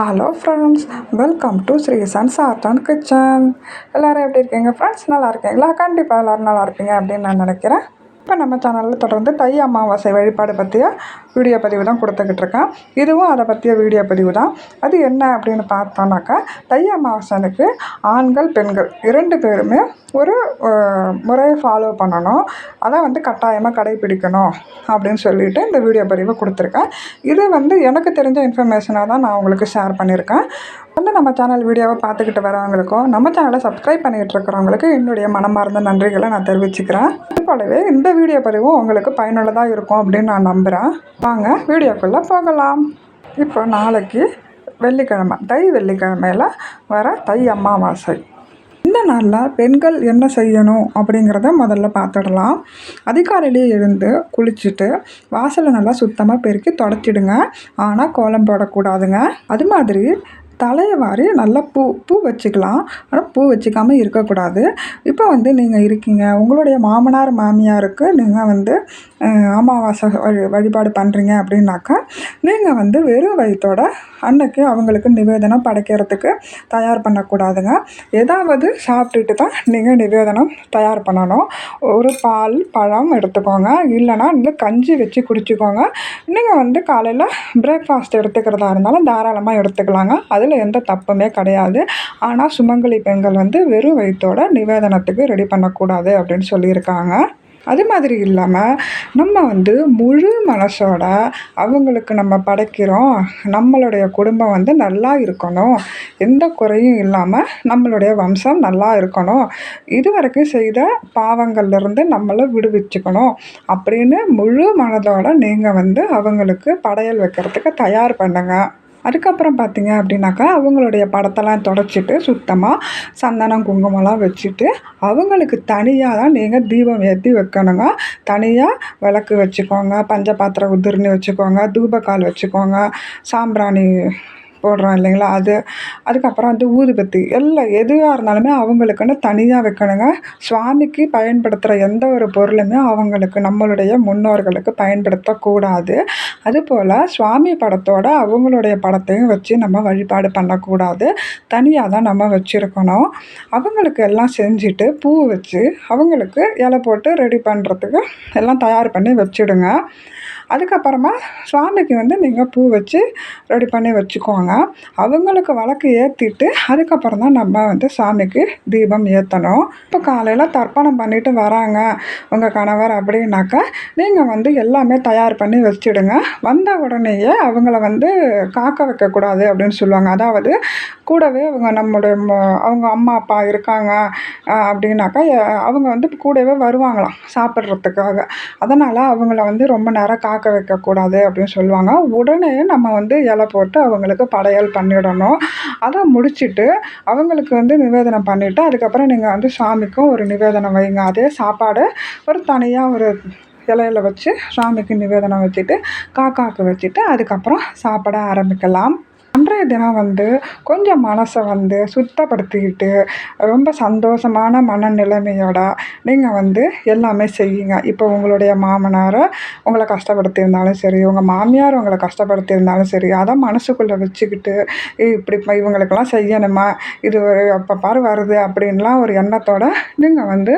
Hello friends welcome to Sri sons art and kitchen எல்லோரும் எப்படி இருக்கீங்க? ஃப்ரெண்ட்ஸ் நல்லா இருக்கீங்களா? கண்டிப்பாக எல்லோரும் நல்லா இருப்பீங்க. அப்படின்னு நான் நினைக்கிறேன். இப்போ நம்ம சேனலில் தொடர்ந்து தை அமாவாசை வழிபாடு பற்றிய வீடியோ பதிவு தான் கொடுத்துக்கிட்டு இருக்கேன் இதுவும் அதை பற்றிய வீடியோ பதிவு தான். அது என்ன அப்படின்னு பார்த்தோன்னாக்கா தை அமாவாசனுக்கு ஆண்கள் பெண்கள் இரண்டு பேருமே ஒரு முறையை ஃபாலோ பண்ணணும். அதை வந்து கட்டாயமாக கடைபிடிக்கணும் அப்படின்னு சொல்லிட்டு இந்த வீடியோ பதிவை கொடுத்துருக்கேன். இது வந்து எனக்கு தெரிஞ்ச இன்ஃபர்மேஷனாக தான் நான் உங்களுக்கு ஷேர் பண்ணியிருக்கேன். வந்து நம்ம சேனல் வீடியோவை பார்த்துக்கிட்டு வரவங்களுக்கும் நம்ம சேனலை சப்ஸ்கிரைப் பண்ணிகிட்டு இருக்கிறவங்களுக்கு என்னுடைய மனமார்ந்த நன்றிகளை நான் தெரிவிச்சுக்கிறேன். அது போலவே இந்த வீடியோ பதிவும் உங்களுக்கு பயனுள்ளதாக இருக்கும் அப்படின்னு நான் நம்புகிறேன் வாங்க வீடியோக்குள்ளே போகலாம். இப்போ நாளைக்கு வெள்ளிக்கிழமை தை வெள்ளிக்கிழமையில் வர தை அமாவாசை. இந்த நாளில் பெண்கள் என்ன செய்யணும் அப்படிங்கிறத முதல்ல பார்த்துடலாம். அதிகாலையிலே எழுந்து குளிச்சுட்டு வாசலை நல்லா சுத்தமாக பெருக்கி தொடச்சிடுங்க. ஆனால் கோலம் போடக்கூடாதுங்க. அது மாதிரி தலையை வாரி நல்லா பூ பூ வச்சுக்கலாம். ஆனால் பூ வச்சுக்காமல் இருக்கக்கூடாது. இப்போ வந்து நீங்கள் இருக்கீங்க. உங்களுடைய மாமனார் மாமியாருக்கு நீங்கள் வந்து அமாவாசை வழி வழிபாடு பண்ணுறீங்க அப்படின்னாக்கா நீங்கள் வந்து வெறும் வயிற்றோட அன்னைக்கு அவங்களுக்கு நிவேதனம் படைக்கிறதுக்கு தயார் பண்ணக்கூடாதுங்க. ஏதாவது சாப்பிட்டுட்டு தான் நீங்கள் நிவேதனம் தயார் பண்ணணும். ஒரு பால் பழம் எடுத்துக்கோங்க. இல்லைன்னா வந்து கஞ்சி வச்சு குடிச்சுக்கோங்க. நீங்கள் வந்து காலையில் பிரேக்ஃபாஸ்ட் எடுத்துக்கிறதா இருந்தாலும் தாராளமாக எடுத்துக்கலாங்க. அதில் எந்த தப்புமே கிடையாது. ஆனால் சுமங்கலி பெண்கள் வந்து வெறும் வயிற்றோட நிவேதனத்துக்கு ரெடி பண்ணக்கூடாது அப்படின்னு சொல்லியிருக்காங்க. அது மாதிரி இல்லாமல் நம்ம வந்து முழு மனசோட அவங்களுக்கு நம்ம படைக்கிறோம். நம்மளுடைய குடும்பம் வந்து நல்லா இருக்கணும். எந்த குறையும் இல்லாமல் நம்மளுடைய வம்சம் நல்லா இருக்கணும். இதுவரைக்கும் செய்த பாவங்கள்லேருந்து நம்மளை விடுவிச்சுக்கணும் அப்படின்னு முழு மனதோட நீங்கள் வந்து அவங்களுக்கு படையல் வைக்கிறதுக்கு தயார் பண்ணுங்கள் அதுக்கப்புறம் பார்த்தீங்க அப்படின்னாக்கா அவங்களுடைய படத்தெல்லாம் தொடச்சிட்டு சுத்தமாக சந்தனம் குங்குமம்லாம் வச்சுட்டு அவங்களுக்கு தனியாக தான் நீங்கள் தீபம் ஏற்றி வைக்கணுங்க. தனியாக விளக்கு வச்சுக்கோங்க பஞ்சபாத்திர உதிர்னி வச்சுக்கோங்க தூபக்கால் வச்சுக்கோங்க சாம்பிராணி போடுறோம் இல்லைங்களா? அது அதுக்கப்புறம் வந்து ஊதுபத்தி. எல்லாம் எதுவாக இருந்தாலுமே அவங்களுக்குன்னு தனியாக வைக்கணுங்க. சுவாமிக்கு பயன்படுத்துகிற எந்த ஒரு பொருளுமே அவங்களுக்கு நம்மளுடைய முன்னோர்களுக்கு பயன்படுத்தக்கூடாது. அதுபோல் சுவாமி படத்தோட அவங்களுடைய படத்தையும் வச்சு நம்ம வழிபாடு பண்ணக்கூடாது. தனியாக தான் நம்ம வச்சுருக்கணும். அவங்களுக்கு எல்லாம் செஞ்சுட்டு பூ வச்சு அவங்களுக்கு இலை போட்டு ரெடி பண்ணுறதுக்கு எல்லாம் தயார் பண்ணி வச்சுடுங்க. அதுக்கப்புறமா சுவாமிக்கு வந்து நீங்கள் பூ வச்சு ரெடி பண்ணி வச்சுக்கோங்க. அவங்களுக்கு விளக்கு ஏற்றிட்டு அதுக்கப்புறம் தான் நம்ம வந்து சாமிக்கு தீபம் ஏற்றணும் இப்போ காலையில் தர்ப்பணம் பண்ணிட்டு வராங்க உங்கள் கணவர் அப்படின்னாக்கா நீங்கள் வந்து எல்லாமே தயார் பண்ணி வச்சுடுங்க. வந்த உடனேயே அவங்கள வந்து காக்க வைக்கக்கூடாது அப்படின்னு சொல்லுவாங்க. அதாவது கூடவே அவங்க நம்மளுடைய ம- அவங்க அம்மா அப்பா இருக்காங்க. அப்படின்னாக்கா அவங்க வந்து கூடவே வருவாங்களாம் சாப்பிட்றதுக்காக. அதனால் அவங்கள வந்து ரொம்ப நேரம் காக்க வைக்கக்கூடாது அப்படின்னு சொல்லுவாங்க. உடனே நம்ம வந்து இலை போட்டு அவங்களுக்கு படையல் பண்ணிடணும். அதை முடிச்சிட்டு அவங்களுக்கு வந்து நிவேதனம் பண்ணிவிட்டு அதுக்கப்புறம் நீங்கள் வந்து சாமிக்கும் ஒரு நிவேதனம் வைங்க. அதே சாப்பாடு ஒரு தனியாக ஒரு இலையில வச்சு சாமிக்கு நிவேதனம் வச்சுட்டு காக்காக்கு வச்சுட்டு அதுக்கப்புறம் சாப்பிட ஆரம்பிக்கலாம். அன்றைய தினம் வந்து கொஞ்சம் மனசை வந்து சுத்தப்படுத்திக்கிட்டு ரொம்ப சந்தோஷமான மனநிலைமையோட நீங்கள் வந்து எல்லாமே செய்யுங்க. இப்போ உங்களுடைய மாமனாரை உங்களை கஷ்டப்படுத்தியிருந்தாலும் சரி உங்கள் மாமியார் உங்களை கஷ்டப்படுத்தியிருந்தாலும் சரி அதை மனசுக்குள்ளே வச்சுக்கிட்டு இப்படி இவங்களுக்கெல்லாம் செய்யணுமா? இது ஒரு அப்போ பாரு வருது அப்படின்லாம் ஒரு எண்ணத்தோட நீங்கள் வந்து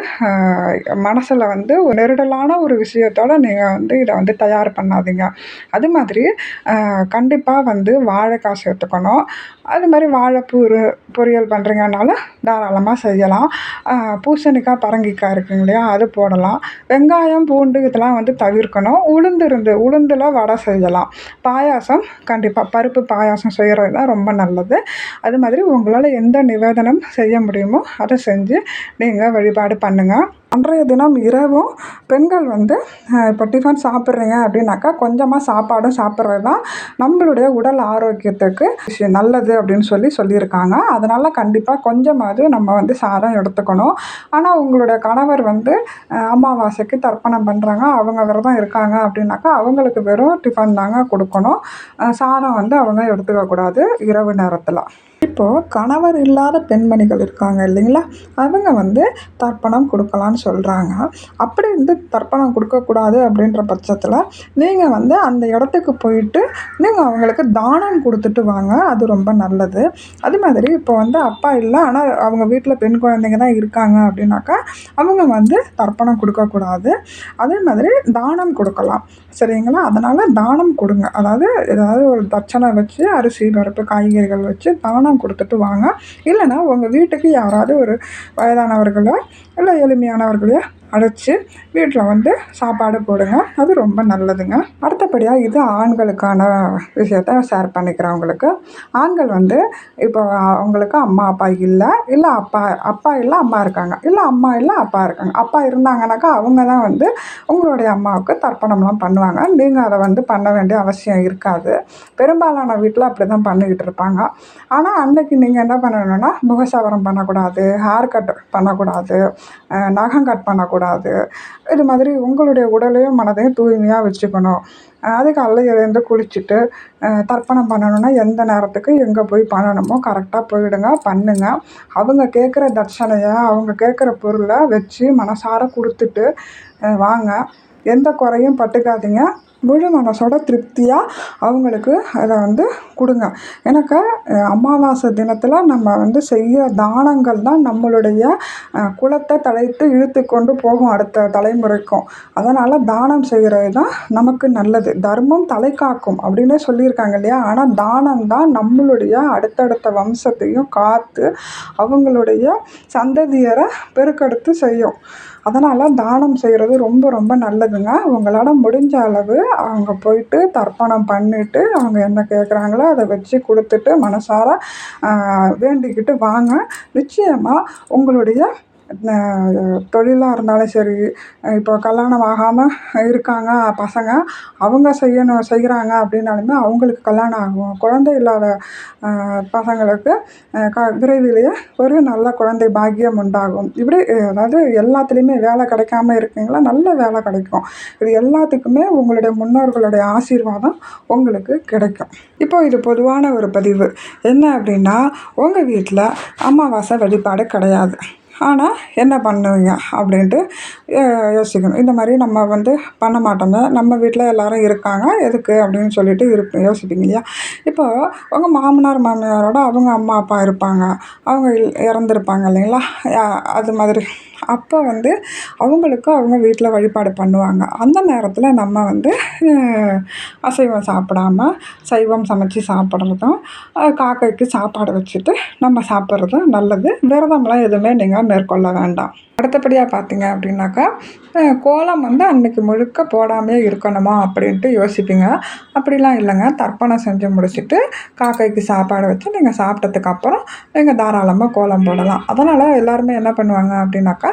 மனசில் வந்து ஒரு நெருடலான ஒரு விஷயத்தோட நீங்கள் வந்து இதை வந்து தயார் பண்ணாதீங்க. அது மாதிரி கண்டிப்பாக வந்து வாழைக்காய் எடுத்துக்கணும் அது மாதிரி வாழைப்பூ பொரியல் பண்ணுறீங்கனாலும் தாராளமாக செய்யலாம். பூசணிக்காய் பரங்கிக்காய் இருக்குங்க இல்லையா அது போடலாம். வெங்காயம் பூண்டு இதெல்லாம் வந்து தவிர்க்கணும். உளுந்து இருந்து உளுந்தில் வடை செய்யலாம். பாயாசம் கண்டிப்பாக பருப்பு பாயாசம் செய்கிறது தான் ரொம்ப நல்லது. அது மாதிரி உங்களால் எந்த நிவேதனம் செய்ய முடியுமோ அதை செஞ்சு நீங்கள் வழிபாடு பண்ணுங்கள் அன்றைய தினம் இரவும் பெண்கள் வந்து இப்போ டிஃபன் சாப்பிட்றீங்க அப்படின்னாக்கா கொஞ்சமாக சாப்பாடும் சாப்பிட்றது தான் நம்மளுடைய உடல் ஆரோக்கியத்துக்கு விஷயம் நல்லது அப்படின்னு சொல்லி சொல்லியிருக்காங்க. அதனால் கண்டிப்பாக கொஞ்சமாவது நம்ம வந்து சாதம் எடுத்துக்கணும். ஆனால் உங்களுடைய கணவர் வந்து அமாவாசைக்கு தர்ப்பணம் பண்ணுறாங்க அவங்க விரதம் இருக்காங்க அப்படின்னாக்கா அவங்களுக்கு வெறும் டிஃபன் தாங்க கொடுக்கணும். சாதம் வந்து அவங்க எடுத்துக்கக்கூடாது இரவு நேரத்தில். இப்போது கணவர் இல்லாத பெண்மணிகள் இருக்காங்க இல்லைங்களா? அவங்க வந்து தர்ப்பணம் கொடுக்கலான்னு சொல்கிறாங்க அப்படி வந்து தர்ப்பணம் கொடுக்கக்கூடாது அப்படின்ற பட்சத்தில் நீங்கள் வந்து அந்த இடத்துக்கு போயிட்டு நீங்கள் அவங்களுக்கு தானம் கொடுத்துட்டு வாங்க. அது ரொம்ப நல்லது. அது மாதிரி இப்போ வந்து அப்பா இல்லை ஆனால் அவங்க வீட்டில் பெண் குழந்தைங்க தான் இருக்காங்க அப்படின்னாக்கா அவங்க வந்து தர்ப்பணம் கொடுக்கக்கூடாது. அதே மாதிரி தானம் கொடுக்கலாம். சரிங்களா? அதனால் தானம் கொடுங்க. அதாவது ஏதாவது ஒரு தட்சணை வச்சு அரிசி பருப்பு காய்கறிகள் வச்சு தானம் கொடுத்துட்டு வாங்க. இல்லைனா உங்கள் வீட்டுக்கு யாராவது ஒரு வயதானவர்களோ இல்லை எளிமையானவர்களையோ அடைச்சி வீட்டில் வந்து சாப்பாடு போடுங்க. அது ரொம்ப நல்லதுங்க. அடுத்தபடியாக இது ஆண்களுக்கான விஷயத்த ஷேர் பண்ணிக்கிறேன் உங்களுக்கு ஆண்கள் வந்து இப்போ அவங்களுக்கு அம்மா அப்பா இல்லை இல்லை அப்பா அப்பா இல்லை அம்மா இருக்காங்க. இல்லை அம்மா இல்லை அப்பா இருக்காங்க. அப்பா இருந்தாங்கனாக்கா அவங்க தான் வந்து உங்களுடைய அம்மாவுக்கு தர்ப்பணம்லாம் பண்ணுவாங்க. நீங்கள் அதை வந்து பண்ண வேண்டிய அவசியம் இருக்காது. பெரும்பாலான வீட்டில் அப்படி தான் பண்ணிக்கிட்டு இருப்பாங்க. ஆனால் அன்னைக்கு நீங்கள் என்ன பண்ணணும்னா முகசவரம் பண்ணக்கூடாது ஹேர் கட் பண்ணக்கூடாது நகம் கட் பண்ணக்கூடாது. இது மாதிரி உங்களுடைய உடலையும் மனதையும் தூய்மையாக வச்சுக்கணும். அதிகாலைல எழுந்து குளிச்சுட்டு தர்ப்பணம் பண்ணணுன்னா எந்த நேரத்துக்கு எங்கே போய் பண்ணணுமோ கரெக்டாக போயிடுங்க பண்ணுங்க. அவங்க கேட்குற தட்சணையை அவங்க கேட்குற பொருளை வச்சு மனசார கொடுத்துட்டு வாங்க. எந்த குறையும் பட்டுக்காதீங்க. முழு மனசோட திருப்தியாக அவங்களுக்கு அதை வந்து கொடுங்க. எனக்கு அமாவாசை தினத்தில் நம்ம வந்து செய்கிற தானங்கள் தான் நம்மளுடைய குலத்தை தலைத்து இழுத்து கொண்டு போகும் அடுத்த தலைமுறைக்கும். அதனால் தானம் செய்கிறது தான் நமக்கு நல்லது. தர்மம் தலை காக்கும் அப்படின்னே சொல்லியிருக்காங்க இல்லையா? ஆனால் தானம் தான் நம்மளுடைய அடுத்தடுத்த வம்சத்தையும் காத்து அவங்களுடைய சந்ததியரை பெருக்கெடுத்து செய்யும். அதனால் தானம் செய்கிறது ரொம்ப ரொம்ப நல்லதுங்க. உங்களால் முடிஞ்ச அளவு அவங்க போயிட்டு தர்ப்பணம் பண்ணிவிட்டு அவங்க என்ன கேட்குறாங்களோ அதை வச்சு கொடுத்துட்டு மனசார வேண்டிக்கிட்டு வாங்க. நிச்சயமாக உங்களுடைய தொழிலாக இருந்தாலும் சரி இப்போ கல்யாணம் ஆகாமல் இருக்காங்க பசங்க அவங்க செய்யணும் செய்கிறாங்க அப்படின்னாலுமே அவங்களுக்கு கல்யாணம் ஆகும். குழந்தை இல்லாத பசங்களுக்கு க விரைவிலேயே ஒரு நல்ல குழந்தை பாக்கியம் உண்டாகும். இப்படி அதாவது எல்லாத்துலேயுமே வேலை கிடைக்காம இருக்கீங்களா? நல்ல வேலை கிடைக்கும். இது எல்லாத்துக்குமே உங்களுடைய முன்னோர்களுடைய ஆசீர்வாதம் உங்களுக்கு கிடைக்கும். இப்போ இது பொதுவான ஒரு பதிவு. என்ன அப்படின்னா உங்கள் வீட்டில் அமாவாசை வழிபாடு கிடையாது. ஆனால் என்ன பண்ணுவீங்க? அப்படின்ட்டு யோசிக்கணும். இந்த மாதிரி நம்ம வந்து பண்ண மாட்டோமே. நம்ம வீட்டில் எல்லோரும் இருக்காங்க. எதுக்கு? அப்படின்னு சொல்லிட்டு இருப்ப யோசிப்பீங்க இல்லையா? இப்போ உங்கள் மாமனார் மாமியாரோட அவங்க அம்மா அப்பா இருப்பாங்க. அவங்க இறந்துருப்பாங்க இல்லைங்களா? அது மாதிரி. அப்போ வந்து அவங்களுக்கு அவங்க வீட்டில் வழிபாடு பண்ணுவாங்க. அந்த நேரத்தில் நம்ம வந்து அசைவம் சாப்பிடாம சைவம் சமைச்சி சாப்பிட்றதும் காக்கைக்கு சாப்பாடு வச்சுட்டு நம்ம சாப்பிட்றதும் நல்லது. விரதம்லாம் எதுவுமே நீங்கள் மேற்கொள்ள வேண்டாம். அடுத்தபடியாக பார்த்தீங்க அப்படின்னாக்கா கோலம் வந்து அன்றைக்கி முழுக்க போடாமையே இருக்கணுமா அப்படின்ட்டு யோசிப்பீங்க. அப்படிலாம் இல்லைங்க. தர்ப்பணம் செஞ்சு முடிச்சுட்டு காக்கைக்கு சாப்பாடு வச்சு நீங்கள் சாப்பிட்டதுக்கப்புறம் நீங்கள் தாராளமாக கோலம் போடலாம். அதனால் எல்லாருமே என்ன பண்ணுவாங்க அப்படின்னாக்கா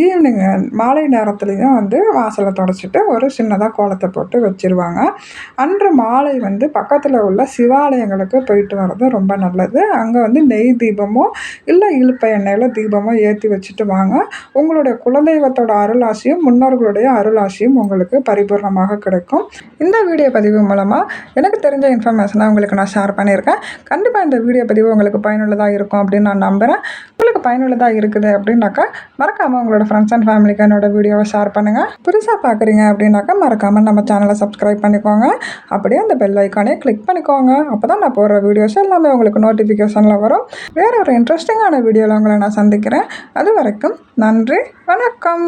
ஈவினிங்கு மாலை நேரத்துலேயும் வந்து வாசலை தொடச்சிட்டு ஒரு சின்னதாக கோலத்தை போட்டு வச்சுருவாங்க. அன்று மாலை வந்து பக்கத்தில் உள்ள சிவாலயங்களுக்கு போயிட்டு வர்றது ரொம்ப நல்லது. அங்கே வந்து நெய் தீபமோ இல்லை இழுப்ப எண்ணெயில் தீபமோ ஏற்றி வச்சுட்டு வாங்க. உங்களுடைய குலதெய்வத்தோட அருளாசியும் முன்னோர்களுடைய அருளாசியும் உங்களுக்கு பரிபூர்ணமாக கிடைக்கும். இந்த வீடியோ பதிவு மூலமாக எனக்கு தெரிஞ்ச இன்ஃபர்மேஷனை உங்களுக்கு நான் ஷேர் பண்ணியிருக்கேன். கண்டிப்பாக இந்த வீடியோ பதிவு உங்களுக்கு பயனுள்ளதாக இருக்கும் அப்படின்னு நான் நம்புகிறேன் உங்களுக்கு பயனுள்ளதாக இருக்குது அப்படின்னாக்கா மறக்காமல் உங்களோட ஃப்ரெண்ட்ஸ் அண்ட் ஃபேமிலிக்கு என்னோட வீடியோவை ஷேர் பண்ணுங்கள் புதுசாக பார்க்குறீங்க அப்படின்னாக்கா மறக்காமல் நம்ம சேனலை சப்ஸ்கிரைப் பண்ணிக்கோங்க. அப்படியே அந்த பெல் ஐக்கானே கிளிக் பண்ணிக்கோங்க. அப்போ தான் நான் போடுற வீடியோஸ் எல்லாமே உங்களுக்கு நோட்டிஃபிகேஷனில் வரும். வேறு ஒரு இன்ட்ரெஸ்டிங்கான வீடியோவில் உங்களை நான் சந்திக்கிறேன். அது வரைக்கும் நன்றி வணக்கம்.